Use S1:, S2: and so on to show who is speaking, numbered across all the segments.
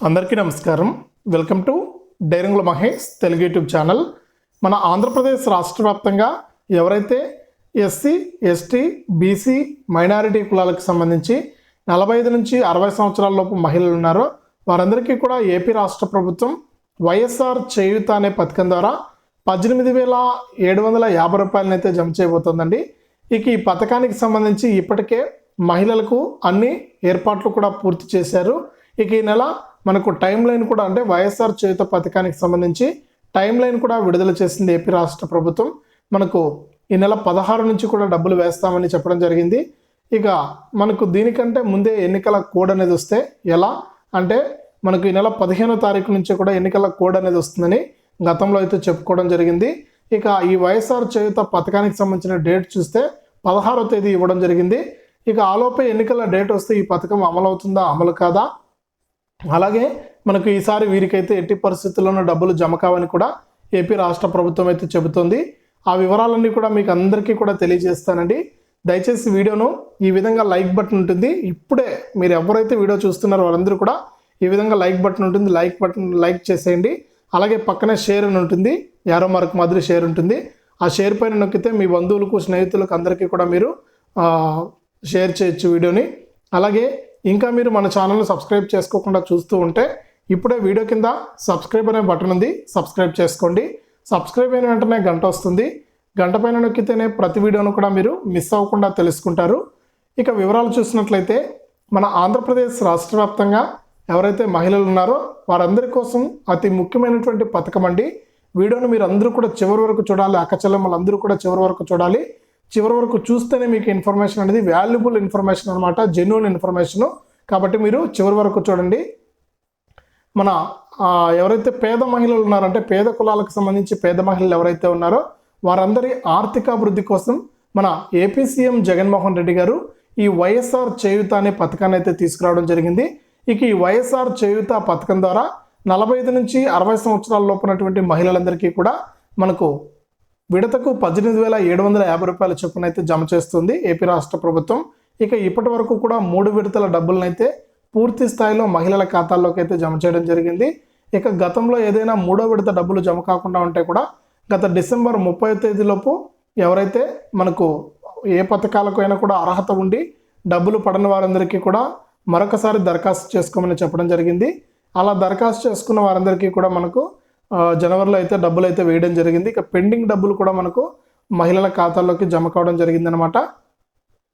S1: అందరికీ నమస్కారం. Welcome to Dairangula Mahesh Telugu YouTube channel. మన ఆంధ్రప్రదేశ్ రాష్ట్ర వ్యాప్తంగా ఎవరైతే ఎస్సీ ఎస్టీ బీసీ మైనారిటీ కులాలకు సంబంధించి నలభై ఐదు నుంచి అరవై సంవత్సరాల లోపు మహిళలు ఉన్నారో వారందరికీ కూడా ఏపీ రాష్ట్ర ప్రభుత్వం వైఎస్ఆర్ చేయూత అనే పథకం ద్వారా పద్దెనిమిది వేల ఏడు వందల యాభై రూపాయలనైతే జమ చేయబోతోందండి. ఇక ఈ పథకానికి సంబంధించి ఇప్పటికే మహిళలకు అన్ని ఏర్పాట్లు కూడా పూర్తి చేశారు. ఇక ఈ నెల మనకు టైం లైన్ కూడా అంటే వైఎస్ఆర్ చేత పథకానికి సంబంధించి టైం లైన్ కూడా విడుదల చేసింది ఏపీ రాష్ట్ర ప్రభుత్వం. మనకు ఈ నెల పదహారు నుంచి కూడా డబ్బులు వేస్తామని చెప్పడం జరిగింది. ఇక మనకు దీనికంటే ముందే ఎన్నికల కోడ్ అనేది వస్తే ఎలా? అంటే మనకు ఈ నెల పదిహేనో తారీఖు నుంచి కూడా ఎన్నికల కోడ్ అనేది వస్తుందని గతంలో అయితే చెప్పుకోవడం జరిగింది. ఇక ఈ వైఎస్ఆర్ చేయుత పథకానికి సంబంధించిన డేట్ చూస్తే పదహారో తేదీ ఇవ్వడం జరిగింది. ఇక ఆలోపే ఎన్నికల డేట్ వస్తే ఈ పథకం అమలు అవుతుందా అమలు కాదా? అలాగే మనకు ఈసారి వీరికైతే ఎట్టి పరిస్థితుల్లోనూ డబ్బులు జమ కావని కూడా ఏపీ రాష్ట్ర ప్రభుత్వం అయితే చెబుతోంది. ఆ వివరాలన్నీ కూడా మీకు అందరికీ కూడా తెలియజేస్తానండి. దయచేసి వీడియోను ఈ విధంగా లైక్ బటన్ ఉంటుంది. ఇప్పుడే మీరు ఎవరైతే వీడియో చూస్తున్నారో వారందరూ కూడా ఈ విధంగా లైక్ బటన్ ఉంటుంది. లైక్ బటన్ లైక్ చేసేయండి. అలాగే పక్కనే షేర్ అని ఉంటుంది. యారో మార్క్ మాదిరి షేర్ ఉంటుంది. ఆ షేర్ పైన నొక్కితే మీ బంధువులకు స్నేహితులకు అందరికీ కూడా మీరు షేర్ చేయొచ్చు వీడియోని. అలాగే ఇంకా మీరు మన ఛానల్ని సబ్స్క్రైబ్ చేసుకోకుండా చూస్తూ ఉంటే ఇప్పుడే వీడియో కింద సబ్స్క్రైబ్ అనే బటన్ ఉంది సబ్స్క్రైబ్ చేసుకోండి. సబ్స్క్రైబ్ అయిన వెంటనే గంట వస్తుంది. గంట పైన నొక్కితేనే ప్రతి వీడియోను కూడా మీరు మిస్ అవ్వకుండా తెలుసుకుంటారు. ఇక వివరాలు చూసినట్లయితే మన ఆంధ్రప్రదేశ్ రాష్ట్ర వ్యాప్తంగా ఎవరైతే మహిళలు ఉన్నారో వారందరి కోసం అతి ముఖ్యమైనటువంటి పథకం అండి. వీడియోను మీరు అందరూ కూడా చివరి వరకు చూడాలి అక్కచెల్లెమ్మలు అందరూ కూడా చివరి వరకు చూడాలి. చివరి వరకు చూస్తేనే మీకు ఇన్ఫర్మేషన్ అనేది వాల్యుబుల్ ఇన్ఫర్మేషన్ అనమాట జెన్యున్ ఇన్ఫర్మేషన్ కాబట్టి మీరు చివరి వరకు చూడండి. మన ఎవరైతే పేద మహిళలు ఉన్నారంటే పేద కులాలకు సంబంధించి పేద మహిళలు ఎవరైతే ఉన్నారో వారందరి ఆర్థికాభివృద్ధి కోసం మన ఏపీ సీఎం జగన్మోహన్ రెడ్డి గారు ఈ వైఎస్ఆర్ చేయూత అనే పథకాన్ని అయితే తీసుకురావడం జరిగింది. ఇక ఈ వైఎస్ఆర్ చేయూత పథకం ద్వారా నలభై ఐదు నుంచి అరవై సంవత్సరాల లోపునటువంటి మహిళలందరికీ కూడా మనకు విడతకు పద్దెనిమిది వేల ఏడు వందల యాభై రూపాయల చొప్పున అయితే జమ చేస్తుంది ఏపీ రాష్ట్ర ప్రభుత్వం. ఇక ఇప్పటి వరకు కూడా మూడు విడతల డబ్బులనైతే పూర్తి స్థాయిలో మహిళల ఖాతాల్లోకి అయితే జమ చేయడం జరిగింది. ఇక గతంలో ఏదైనా మూడో విడత డబ్బులు జమ కాకుండా ఉంటే కూడా గత డిసెంబర్ ముప్పై తేదీలోపు ఎవరైతే మనకు ఏ పథకాలకు అయినా కూడా అర్హత ఉండి డబ్బులు పడని వారందరికీ కూడా మరొకసారి దరఖాస్తు చేసుకోమని చెప్పడం జరిగింది. అలా దరఖాస్తు చేసుకున్న వారందరికీ కూడా మనకు జనవరిలో అయితే డబ్బులు అయితే వేయడం జరిగింది. ఇక పెండింగ్ డబ్బులు కూడా మనకు మహిళల ఖాతాల్లోకి జమ కావడం జరిగిందనమాట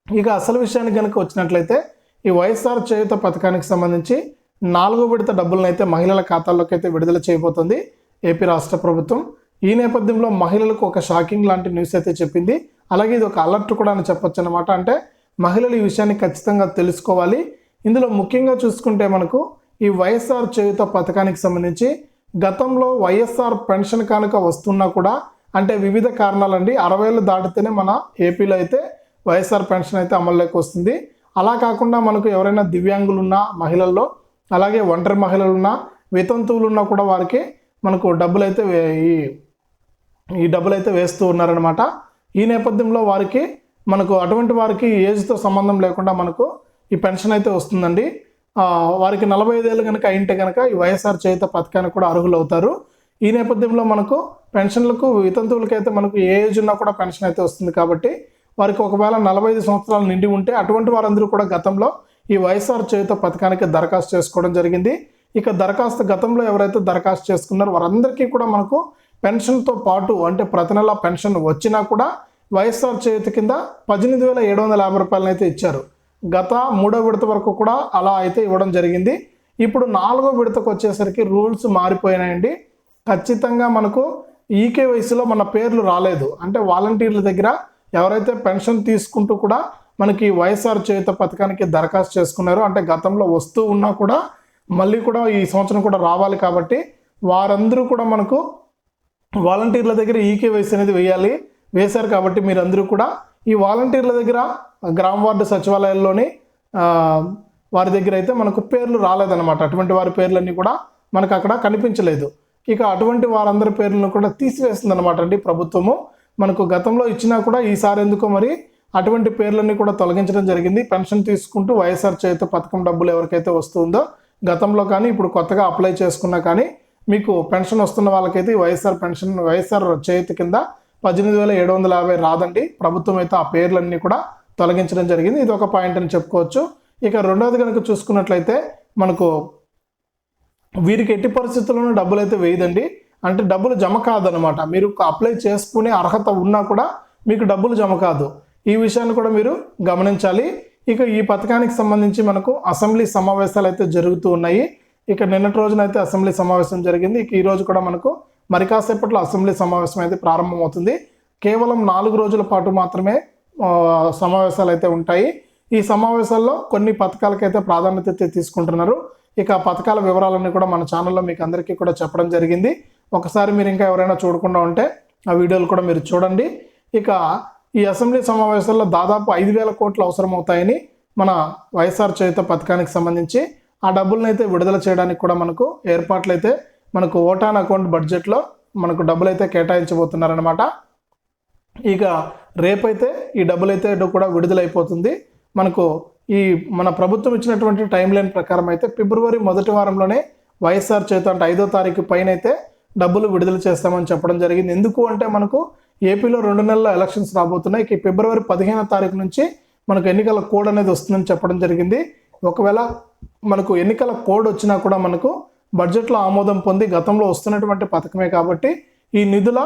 S1: ఇక అసలు విషయానికి కనుక వచ్చినట్లయితే ఈ వైఎస్ఆర్ చేయుత పథకానికి సంబంధించి నాలుగో విడత డబ్బులను అయితే మహిళల ఖాతాల్లోకి అయితే విడుదల చేయబోతుంది ఏపీ రాష్ట్ర ప్రభుత్వం. ఈ నేపథ్యంలో మహిళలకు ఒక షాకింగ్ లాంటి న్యూస్ అయితే చెప్పింది. అలాగే ఇది ఒక అలర్ట్ కూడా అని చెప్పొచ్చు అనమాట అంటే మహిళలు ఈ విషయాన్ని ఖచ్చితంగా తెలుసుకోవాలి. ఇందులో ముఖ్యంగా చూసుకుంటే మనకు ఈ వైఎస్ఆర్ చేయుత పథకానికి సంబంధించి గతంలో వైఎస్ఆర్ పెన్షన్ కనుక వస్తున్నా కూడా అంటే వివిధ కారణాలండి. అరవై ఏళ్ళు దాటితేనే మన ఏపీలో అయితే వైఎస్ఆర్ పెన్షన్ అయితే అమల్లోకి వస్తుంది. అలా కాకుండా మనకు ఎవరైనా దివ్యాంగులున్నా మహిళల్లో అలాగే ఒంటరి మహిళలు ఉన్న వితంతువులు ఉన్నా కూడా వారికి మనకు డబ్బులు అయితే వే- ఈ ఈ డబ్బులు అయితే వేస్తూ ఉన్నారనమాట ఈ నేపథ్యంలో వారికి మనకు అటువంటి వారికి ఏజ్తో సంబంధం లేకుండా మనకు ఈ పెన్షన్ అయితే వస్తుందండి. వారికి నలభై ఐదేళ్ళు కనుక అయింటే కనుక ఈ వైఎస్ఆర్ చేత పథకానికి కూడా అర్హులు అవుతారు ఈ నేపథ్యంలో మనకు పెన్షన్లకు వితంతువులకైతే మనకు ఏ ఏజ్ ఉన్నా కూడా పెన్షన్ అయితే వస్తుంది కాబట్టి వారికి ఒకవేళ నలభై ఐదు సంవత్సరాలు నిండి ఉంటే అటువంటి వారందరూ కూడా గతంలో ఈ వైఎస్ఆర్ చేత పథకానికి దరఖాస్తు చేసుకోవడం జరిగింది. ఇక దరఖాస్తు గతంలో ఎవరైతే దరఖాస్తు చేసుకున్నారో వారందరికీ కూడా మనకు పెన్షన్తో పాటు అంటే ప్రతి నెల పెన్షన్ వచ్చినా కూడా వైఎస్ఆర్ చేతి కింద పద్దెనిమిది వేల ఏడు వందల యాభై రూపాయలను అయితే ఇచ్చారు. గత మూడో విడత వరకు కూడా అలా అయితే ఇవ్వడం జరిగింది. ఇప్పుడు నాలుగో విడతకు వచ్చేసరికి రూల్స్ మారిపోయినాయండి. ఖచ్చితంగా మనకు ఈకే వయసులో మన పేర్లు రాలేదు. అంటే వాలంటీర్ల దగ్గర ఎవరైతే పెన్షన్ తీసుకుంటూ కూడా మనకి వైఎస్ఆర్ చేయుత పథకానికి దరఖాస్తు చేసుకున్నారో అంటే గతంలో వస్తూ ఉన్నా కూడా మళ్ళీ కూడా ఈ సంవత్సరం కూడా రావాలి కాబట్టి వారందరూ కూడా మనకు వాలంటీర్ల దగ్గర ఈకేవైసీ అనేది వేయాలి వేశారు కాబట్టి మీరందరూ కూడా ఈ వాలంటీర్ల దగ్గర గ్రామ వార్డు సచివాలయాల్లోని వారి దగ్గర అయితే మనకు పేర్లు రాలేదన్నమాట. అటువంటి వారి పేర్లన్నీ కూడా మనకు అక్కడ కనిపించలేదు. ఇక అటువంటి వారందరి పేర్లను కూడా తీసివేస్తుంది అనమాట అండి ప్రభుత్వము. మనకు గతంలో ఇచ్చినా కూడా ఈసారి ఎందుకో మరి అటువంటి పేర్లన్నీ కూడా తొలగించడం జరిగింది. పెన్షన్ తీసుకుంటూ వైఎస్ఆర్ చేత పథకం డబ్బులు ఎవరికైతే వస్తుందో గతంలో కానీ ఇప్పుడు కొత్తగా అప్లై చేసుకున్నా కానీ మీకు పెన్షన్ వస్తున్న వాళ్ళకైతే వైఎస్ఆర్ పెన్షన్ వైఎస్ఆర్ చేతి కింద పద్దెనిమిది వేల ఏడు వందల యాభై రాదండి. ప్రభుత్వం అయితే ఆ పేర్లన్నీ కూడా తొలగించడం జరిగింది. ఇది ఒక పాయింట్ అని చెప్పుకోవచ్చు. ఇక రెండవది కనుక చూసుకున్నట్లయితే మనకు వీరికి ఎట్టి పరిస్థితుల్లోనూ డబ్బులు అయితే వేయదండి. అంటే డబ్బులు జమ కాదనమాట మీరు అప్లై చేసుకునే అర్హత ఉన్నా కూడా మీకు డబ్బులు జమ కాదు. ఈ విషయాన్ని కూడా మీరు గమనించాలి. ఇక ఈ పథకానికి సంబంధించి మనకు అసెంబ్లీ సమావేశాలు అయితే జరుగుతూ ఉన్నాయి. ఇక నిన్నటి రోజున అయితే అసెంబ్లీ సమావేశం జరిగింది. ఇక ఈరోజు కూడా మనకు మరి కాసేపట్లో అసెంబ్లీ సమావేశం అయితే ప్రారంభమవుతుంది. కేవలం నాలుగు రోజుల పాటు మాత్రమే సమావేశాలు అయితే ఉంటాయి. ఈ సమావేశాల్లో కొన్ని పథకాలకైతే ప్రాధాన్యత తీసుకుంటున్నారు. ఇక పథకాల వివరాలన్నీ కూడా మన ఛానల్లో మీకు అందరికీ కూడా చెప్పడం జరిగింది. ఒకసారి మీరు ఇంకా ఎవరైనా చూడకుండా ఉంటే ఆ వీడియోలు కూడా మీరు చూడండి. ఇక ఈ అసెంబ్లీ సమావేశాల్లో దాదాపు ఐదు వేల కోట్లు అవసరమవుతాయని మన వైఎస్ఆర్ చేత పథకానికి సంబంధించి ఆ డబ్బులను అయితే విడుదల చేయడానికి కూడా మనకు ఏర్పాట్లు అయితే మనకు ఓటాన్ అకౌంట్ బడ్జెట్లో మనకు డబ్బులు అయితే కేటాయించబోతున్నారనమాట ఇక రేపైతే ఈ డబ్బులు అయితే కూడా విడుదలైపోతుంది. మనకు ఈ మన ప్రభుత్వం ఇచ్చినటువంటి టైం లైన్ ప్రకారం అయితే ఫిబ్రవరి మొదటి వారంలోనే వైఎస్ఆర్ చేత అంటే ఐదో తారీఖు పైన అయితే డబ్బులు విడుదల చేస్తామని చెప్పడం జరిగింది. ఎందుకు అంటే మనకు ఏపీలో రెండు నెలల ఎలక్షన్స్ రాబోతున్నాయి. ఇక ఫిబ్రవరి పదిహేనో తారీఖు నుంచి మనకు ఎన్నికల కోడ్ అనేది వస్తుందని చెప్పడం జరిగింది. ఒకవేళ మనకు ఎన్నికల కోడ్ వచ్చినా కూడా మనకు బడ్జెట్లో ఆమోదం పొంది గతంలో వస్తున్నటువంటి పథకమే కాబట్టి ఈ నిధుల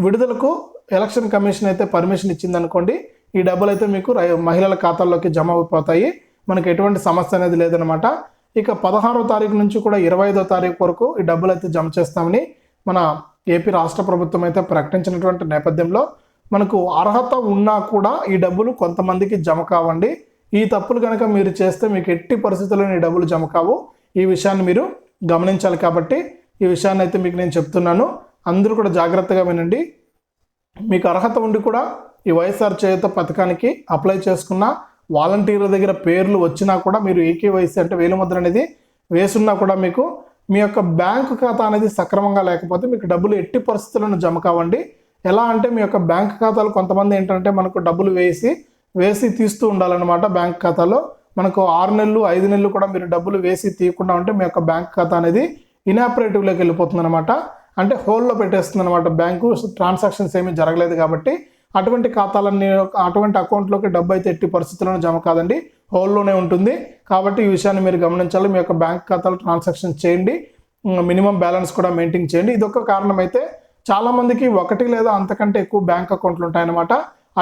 S1: విడుదలకు ఎలక్షన్ కమిషన్ అయితే పర్మిషన్ ఇచ్చిందనుకోండి ఈ డబ్బులు అయితే మీకు రై- మహిళల ఖాతాల్లోకి జమ అయిపోతాయి. మనకి ఎటువంటి సమస్య అనేది లేదనమాట ఇక పదహారో తారీఖు నుంచి కూడా ఇరవై ఐదో తారీఖు వరకు ఈ డబ్బులు అయితే జమ చేస్తామని మన ఏపీ రాష్ట్ర ప్రభుత్వం అయితే ప్రకటించినటువంటి నేపథ్యంలో మనకు అర్హత ఉన్నా కూడా ఈ డబ్బులు కొంతమందికి జమ కావండి. ఈ తప్పులు కనుక మీరు చేస్తే మీకు ఎట్టి పరిస్థితుల్లో ఈ డబ్బులు జమ కావు. ఈ విషయాన్ని మీరు గమనించాలి కాబట్టి ఈ విషయాన్ని అయితే మీకు నేను చెప్తున్నాను. అందరూ కూడా జాగ్రత్తగా వినండి. మీకు అర్హత ఉండి కూడా ఈ వైఎస్ఆర్ చేయుత పథకానికి అప్లై చేసుకున్న వాలంటీర్ల దగ్గర పేర్లు వచ్చినా కూడా మీరు ఏకేవైసీ అంటే వేలుముద్ర అనేది వేసున్నా కూడా మీకు మీ యొక్క బ్యాంకు ఖాతా అనేది సక్రమంగా లేకపోతే మీకు డబ్బులు ఎట్టి పరిస్థితులను జమ కావండి. ఎలా అంటే మీ యొక్క బ్యాంక్ ఖాతాలు కొంతమంది ఏంటంటే మనకు డబ్బులు వేసి వేసి తీస్తూ ఉండాలన్నమాట బ్యాంక్ ఖాతాలో. మనకు ఆరు నెలలు ఐదు నెలలు కూడా మీరు డబ్బులు వేసి తీయకుండా ఉంటే మీ యొక్క బ్యాంక్ ఖాతా అనేది ఇనాపరేటివ్లోకి వెళ్ళిపోతుంది అనమాట అంటే హోల్లో పెట్టేస్తుంది అనమాట బ్యాంకు ట్రాన్సాక్షన్స్ ఏమీ జరగలేదు కాబట్టి అటువంటి ఖాతాలన్నీ అటువంటి అకౌంట్లోకి డబ్బు అయితే ఎట్టి పరిస్థితుల్లో జమ కాదండి. హోల్లోనే ఉంటుంది. కాబట్టి ఈ విషయాన్ని మీరు గమనించాలి. మీ యొక్క బ్యాంక్ ఖాతాలో ట్రాన్సాక్షన్ చేయండి. మినిమం బ్యాలెన్స్ కూడా మెయింటైన్ చేయండి. ఇదొక కారణం అయితే చాలామందికి ఒకటి లేదా అంతకంటే ఎక్కువ బ్యాంక్ అకౌంట్లు ఉంటాయన్నమాట.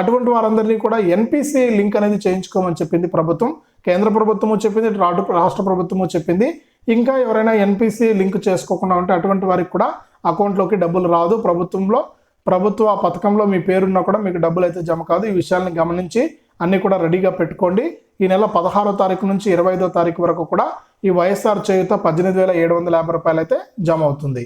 S1: అటువంటి వారందరినీ కూడా ఎన్పిసి లింక్ అనేది చేయించుకోమని చెప్పింది ప్రభుత్వం. కేంద్ర ప్రభుత్వము చెప్పింది ఇటు రాష్ట్ర ప్రభుత్వము చెప్పింది. ఇంకా ఎవరైనా ఎన్పిసి లింక్ చేసుకోకుండా ఉంటే అటువంటి వారికి కూడా అకౌంట్లోకి డబ్బులు రాదు. ప్రభుత్వంలో ప్రభుత్వ పథకంలో మీ పేరున్నా కూడా మీకు డబ్బులు అయితే జమ కాదు. ఈ విషయాలను గమనించి అన్ని కూడా రెడీగా పెట్టుకోండి. ఈ నెల పదహారో తారీఖు నుంచి ఇరవై ఐదో తారీఖు వరకు కూడా ఈ వైఎస్ఆర్ చేయుత పద్దెనిమిది వేల ఏడు వందల యాభై రూపాయలు అయితే జమ అవుతుంది.